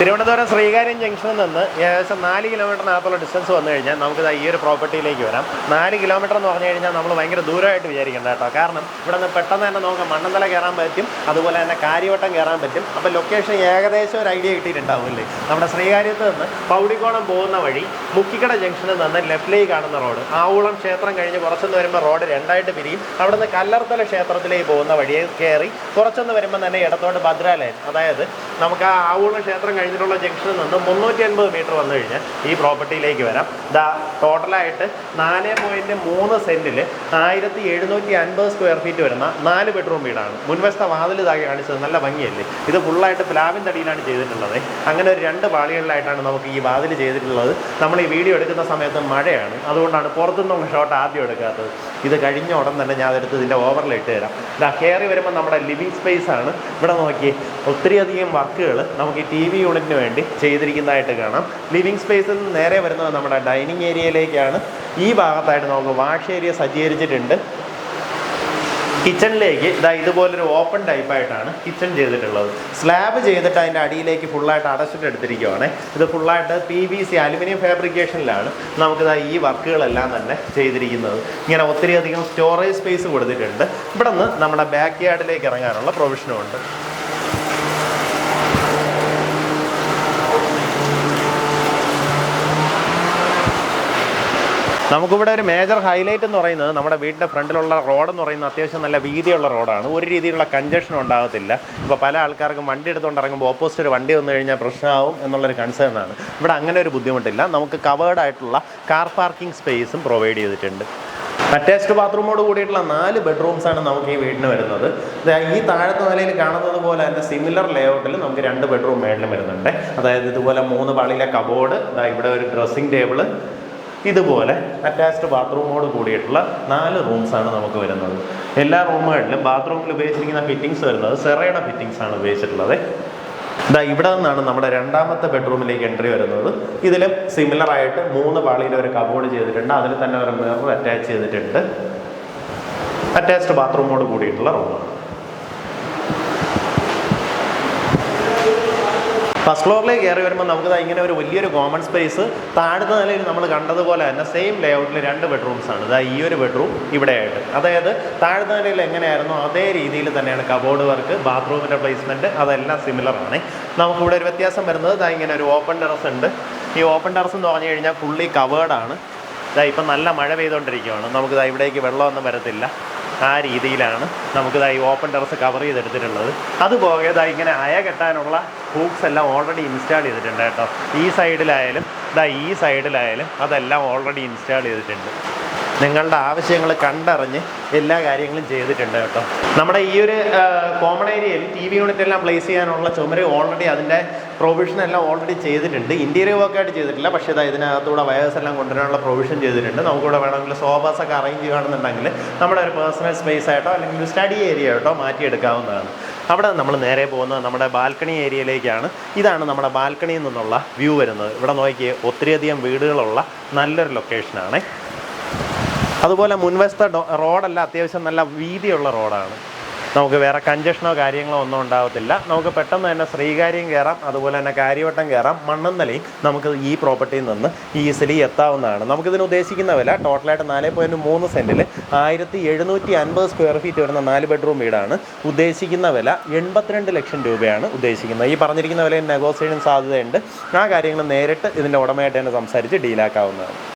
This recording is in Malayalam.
തിരുവനന്തപുരം ശ്രീകാര്യം ജംഗ്ഷനിൽ നിന്ന് ഏകദേശം നാല് കിലോമീറ്ററിനകത്തുള്ള ഡിസ്റ്റൻസ് വന്നു കഴിഞ്ഞാൽ നമുക്ക് ഈ ഒരു പ്രോപ്പർട്ടിയിലേക്ക് വരാം. നാല് കിലോമീറ്റർ എന്ന് പറഞ്ഞു കഴിഞ്ഞാൽ നമ്മൾ ഭയങ്കര ദൂരമായിട്ട് വിചാരിക്കേണ്ട കേട്ടോ. കാരണം ഇവിടെ നിന്ന് പെട്ടെന്ന് തന്നെ നമുക്ക് മണ്ണന്തല കയറാൻ പറ്റും അതുപോലെ തന്നെ കാര്യവട്ടം കയറാൻ പറ്റും. അപ്പോൾ ലൊക്കേഷൻ ഏകദേശം ഒരു ഐഡിയ കിട്ടിയിട്ടുണ്ടാവില്ലേ നമ്മുടെ ശ്രീകാര്യത്ത് നിന്ന് പൗടിക്കോണം പോകുന്ന വഴി മുക്കിക്കട ജംഗ്ഷനിൽ നിന്ന് ലെഫ്റ്റിലേക്ക് കാണുന്ന റോഡ് ആവൂളം ക്ഷേത്രം കഴിഞ്ഞ് കുറച്ചൊന്ന് വരുമ്പോൾ റോഡ് രണ്ടായിട്ട് പിരിയും. അവിടെ നിന്ന് കല്ലർത്തല ക്ഷേത്രത്തിലേക്ക് പോകുന്ന വഴിയെ കയറി കുറച്ചൊന്ന് വരുമ്പോൾ തന്നെ ഇടത്തോട്ട് ഭദ്രാലയം അതായത് നമുക്ക് ആ ആവൂളം ക്ഷേത്രം കഴിഞ്ഞിട്ടുള്ള ജംഗ്ഷനിൽ നിന്ന് മുന്നൂറ്റി അൻപത് മീറ്റർ വന്നു കഴിഞ്ഞാൽ ഈ പ്രോപ്പർട്ടിയിലേക്ക് വരാം. ദാ ടോട്ടലായിട്ട് നാല് പോയിന്റ് മൂന്ന് സെന്റിൽ ആയിരത്തി എഴുന്നൂറ്റി അൻപത് സ്ക്വയർ ഫീറ്റ് വരുന്ന നാല് ബെഡ്റൂം വീടാണ്. മുൻവശത്തെ വാതിൽ ഇതാക്കി കാണിച്ചത്. നല്ല ഭംഗിയല്ലേ? ഇത് ഫുള്ളായിട്ട് പ്ലാവിൻ തടിയിലാണ് ചെയ്തിട്ടുള്ളത്. അങ്ങനെ ഒരു രണ്ട് പാളികളിലായിട്ടാണ് നമുക്ക് ഈ വാതിൽ ചെയ്തിട്ടുള്ളത്. നമ്മൾ ഈ വീഡിയോ എടുക്കുന്ന സമയത്ത് മഴയാണ്. അതുകൊണ്ടാണ് പുറത്തുനിന്നുള്ള ഷോട്ട് ആദ്യം എടുക്കാത്തത്. ഇത് കഴിഞ്ഞ ഉടൻ തന്നെ ഞാൻ അതെടുത്ത് ഇതിന്റെ ഓവറിൽ ഇട്ട് തരാം. ഇതാ കയറി വരുമ്പോൾ നമ്മുടെ ലിവിങ് സ്പേസ് ആണ്. ഇവിടെ നോക്കി ഒത്തിരിയധികം വർക്കുകൾ നമുക്ക് ഈ ടി വി യൂണിറ്റിന് വേണ്ടി ചെയ്തിരിക്കുന്നതായിട്ട് കാണാം. ലിവിങ് സ്പേസിൽ നിന്ന് നേരെ വരുന്നത് നമ്മുടെ ഡൈനിങ് ഏരിയയിലേക്കാണ്. ഈ ഭാഗത്തായിട്ട് നമുക്ക് വാഷ് ഏരിയ സജ്ജീകരിച്ചിട്ടുണ്ട്. കിച്ചണിലേക്ക് ഇതാ ഇതുപോലൊരു ഓപ്പൺ ടൈപ്പായിട്ടാണ് കിച്ചൺ ചെയ്തിട്ടുള്ളത്. സ്ലാബ് ചെയ്തിട്ട് അതിന്റെ അടിയിലേക്ക് ഫുള്ളായിട്ട് അടച്ചിട്ട് എടുത്തിരിക്കുവാണ്. ഇത് ഫുള്ളായിട്ട് പി വി സി അലുമിനിയം ഫാബ്രിക്കേഷനിലാണ് നമുക്കിതാ ഈ വർക്കുകളെല്ലാം തന്നെ ചെയ്തിരിക്കുന്നത്. ഇങ്ങനെ ഒത്തിരി അധികം സ്റ്റോറേജ് സ്പേസ് കൊടുത്തിട്ടുണ്ട്. ഇവിടെ നിന്ന് നമ്മുടെ ബാക്ക് യാർഡിലേക്ക് ഇറങ്ങാനുള്ള പ്രൊവിഷനും നമുക്കിവിടെ ഒരു മേജർ ഹൈലൈറ്റ് എന്ന് പറയുന്നത് നമ്മുടെ വീടിന്റെ ഫ്രണ്ടിലുള്ള റോഡ് എന്ന് പറയുന്നത് അത്യാവശ്യം നല്ല വീതിയുള്ള റോഡാണ് ഒരു രീതിയിലുള്ള കഞ്ചഷൻ ഉണ്ടാകത്തില്ല. ഇപ്പോൾ പല ആൾക്കാർക്കും വണ്ടി എടുത്തുകൊണ്ട് ഇറങ്ങുമ്പോൾ ഓപ്പോസിറ്റ് ഒരു വണ്ടി വന്നു കഴിഞ്ഞാൽ പ്രശ്നമാവും എന്നുള്ളൊരു കൺസേൺ ആണ്. ഇവിടെ അങ്ങനെ ഒരു ബുദ്ധിമുട്ടില്ല. നമുക്ക് കവേർഡ് ആയിട്ടുള്ള കാർ പാർക്കിംഗ് സ്പേസും പ്രൊവൈഡ് ചെയ്തിട്ടുണ്ട്. അറ്റാച്ച്ഡ് ബാത്റൂമോട് കൂടിയിട്ടുള്ള നാല് ബെഡ്റൂംസ് ആണ് നമുക്ക് ഈ വീടിന് വരുന്നത്. ഈ താഴത്തെ നിലയിൽ കാണുന്നത് പോലെ തന്നെ സിമിലർ ലേഔട്ടിൽ നമുക്ക് രണ്ട് ബെഡ്റൂം മേളിലും വരുന്നുണ്ട്. അതായത് ഇതുപോലെ മൂന്ന് പാളിയിലെ കബോർഡ് ഇവിടെ ഒരു ഡ്രസ്സിംഗ് ടേബിൾ ഇതുപോലെ അറ്റാച്ച്ഡ് ബാത്റൂമോട് കൂടിയിട്ടുള്ള നാല് റൂംസ് ആണ് നമുക്ക് വരുന്നത്. എല്ലാ റൂമുകളിലും ബാത്റൂമിൽ ഉപയോഗിച്ചിരിക്കുന്ന ഫിറ്റിങ്സ് വരുന്നത് സെറയുടെ ഫിറ്റിങ്സ് ആണ് ഉപയോഗിച്ചിട്ടുള്ളത്. ഇതാ ഇവിടെ നിന്നാണ് നമ്മുടെ രണ്ടാമത്തെ ബെഡ്റൂമിലേക്ക് എൻട്രി വരുന്നത്. ഇതിലും സിമിലർ ആയിട്ട് മൂന്ന് പാളിയിൽ ഒരു കബോർഡ് ചെയ്തിട്ടുണ്ട്. അതിൽ തന്നെ ഒരു മിറർ അറ്റാച്ച് ചെയ്തിട്ടുണ്ട്. അറ്റാച്ച്ഡ് ബാത്റൂമോട് കൂടിയിട്ടുള്ള റൂമാണ് ഫസ്റ്റ് ഫ്ലോറിലേക്ക് കയറി വരുമ്പോൾ നമുക്ക് ഇങ്ങനെ ഒരു വലിയൊരു കോമൺ സ്പേസ് താഴത്തെ നിലയിൽ നമ്മൾ കണ്ടതുപോലെ തന്നെ സെയിം ലേ ഔട്ടിൽ രണ്ട് ബെഡ്റൂംസ് ആണ്. ഇതാ ഈ ഒരു ബെഡ്റൂം ഇവിടെയായിട്ട്. അതായത് താഴത്തെ നിലയിൽ എങ്ങനെയായിരുന്നു അതേ രീതിയിൽ തന്നെയാണ് കബോർഡ് വർക്ക് ബാത്റൂമിന്റെ പ്ലേസ്മെന്റ് അതെല്ലാം സിമിലർ ആണ്. നമുക്കിവിടെ ഒരു വ്യത്യാസം വരുന്നത് ഇതാ ഇങ്ങനെ ഒരു ഓപ്പൺ ടെറസ് ഉണ്ട്. ഈ ഓപ്പൺ ടെറസ് എന്ന് പറഞ്ഞു കഴിഞ്ഞാൽ ഫുള്ളി കവേർഡാണ് ഇതാ ഇപ്പം നല്ല മഴ പെയ്തുകൊണ്ടിരിക്കുകയാണ് നമുക്കിതാ ഇവിടേക്ക് വെള്ളമൊന്നും വരത്തില്ല. ആ രീതിയിലാണ് നമുക്കിതാ ഈ ഓപ്പൺ ടെറസ് കവർ ചെയ്തെടുത്തിട്ടുള്ളത്. അതുപോലെ ഇതാ ഇങ്ങനെ അയ കെട്ടാനുള്ള ഹൂക്സ് എല്ലാം ഓൾറെഡി ഇൻസ്റ്റാൾ ചെയ്തിട്ടുണ്ട് കേട്ടോ. ഈ സൈഡിലായാലും ഇതാ ഈ സൈഡിലായാലും അതെല്ലാം ഓൾറെഡി ഇൻസ്റ്റാൾ ചെയ്തിട്ടുണ്ട്. നിങ്ങളുടെ ആവശ്യങ്ങൾ കണ്ടറിഞ്ഞ് എല്ലാ കാര്യങ്ങളും ചെയ്തിട്ടുണ്ട് കേട്ടോ. നമ്മുടെ ഈ ഒരു കോമൺ ഏരിയയിൽ ടി വി യൂണിറ്റ് എല്ലാം പ്ലേസ് ചെയ്യാനുള്ള ചുമര് ഓൾറെഡി അതിന്റെ പ്രൊവിഷൻ എല്ലാം ഓൾറെഡി ചെയ്തിട്ടുണ്ട്. ഇന്റീരിയർ വർക്കായിട്ട് ചെയ്തിട്ടില്ല. പക്ഷേ ഇതാ ഇതിനകത്തൂടെ വയേഴ്സ് എല്ലാം കൊണ്ടുവരാനുള്ള പ്രൊവിഷൻ ചെയ്തിട്ടുണ്ട്. നമുക്കിവിടെ വേണമെങ്കിൽ സോഫാസ് ഒക്കെ അറേഞ്ച് ചെയ്യുകയാണെന്നുണ്ടെങ്കിൽ നമ്മുടെ ഒരു പേഴ്സണൽ സ്പേസ് ആയിട്ടോ അല്ലെങ്കിൽ സ്റ്റഡി ഏരിയ ആയിട്ടോ മാറ്റിയെടുക്കാവുന്നതാണ്. അവിടെ നമ്മൾ നേരെ പോകുന്നത് നമ്മുടെ ബാൽക്കണി ഏരിയയിലേക്കാണ് ഇതാണ് നമ്മുടെ ബാൽക്കണിയിൽ നിന്നുള്ള വ്യൂ വരുന്നത്. ഇവിടെ നോക്കിയേ ഒത്തിരിയധികം വീടുകളുള്ള നല്ലൊരു ലൊക്കേഷനാണ് അതുപോലെ മുൻവശത്തെ റോഡല്ല അത്യാവശ്യം നല്ല വീതിയുള്ള റോഡാണ്. നമുക്ക് വേറെ കഞ്ചഷനോ കാര്യങ്ങളോ ഒന്നും ഉണ്ടാകത്തില്ല നമുക്ക് പെട്ടെന്ന് തന്നെ ശ്രീകാര്യം കയറാം അതുപോലെ തന്നെ കാര്യവട്ടം കയറാം മണ്ണന്തലയും നമുക്ക് ഈ പ്രോപ്പർട്ടിയിൽ നിന്ന് ഈസിലി എത്താവുന്നതാണ്. നമുക്കിതിന് ഉദ്ദേശിക്കുന്ന വില ടോട്ടലായിട്ട് നാല് പോയിന്റ് മൂന്ന് സെന്റിൽ ആയിരത്തി എഴുന്നൂറ്റി അൻപത് സ്ക്വയർ ഫീറ്റ് വരുന്ന നാല് ബെഡ്റൂം വീടാണ്. ഉദ്ദേശിക്കുന്ന വില എൺപത്തിരണ്ട് ലക്ഷം രൂപയാണ് ഉദ്ദേശിക്കുന്നത്. ഈ പറഞ്ഞിരിക്കുന്ന വിലയിൽ നെഗോസിയേഷൻ സാധ്യതയുണ്ട്. ആ കാര്യങ്ങൾ നേരിട്ട് ഇതിന്റെ ഉടമയായിട്ട് തന്നെ സംസാരിച്ച് ഡീലാക്കാവുന്നതാണ്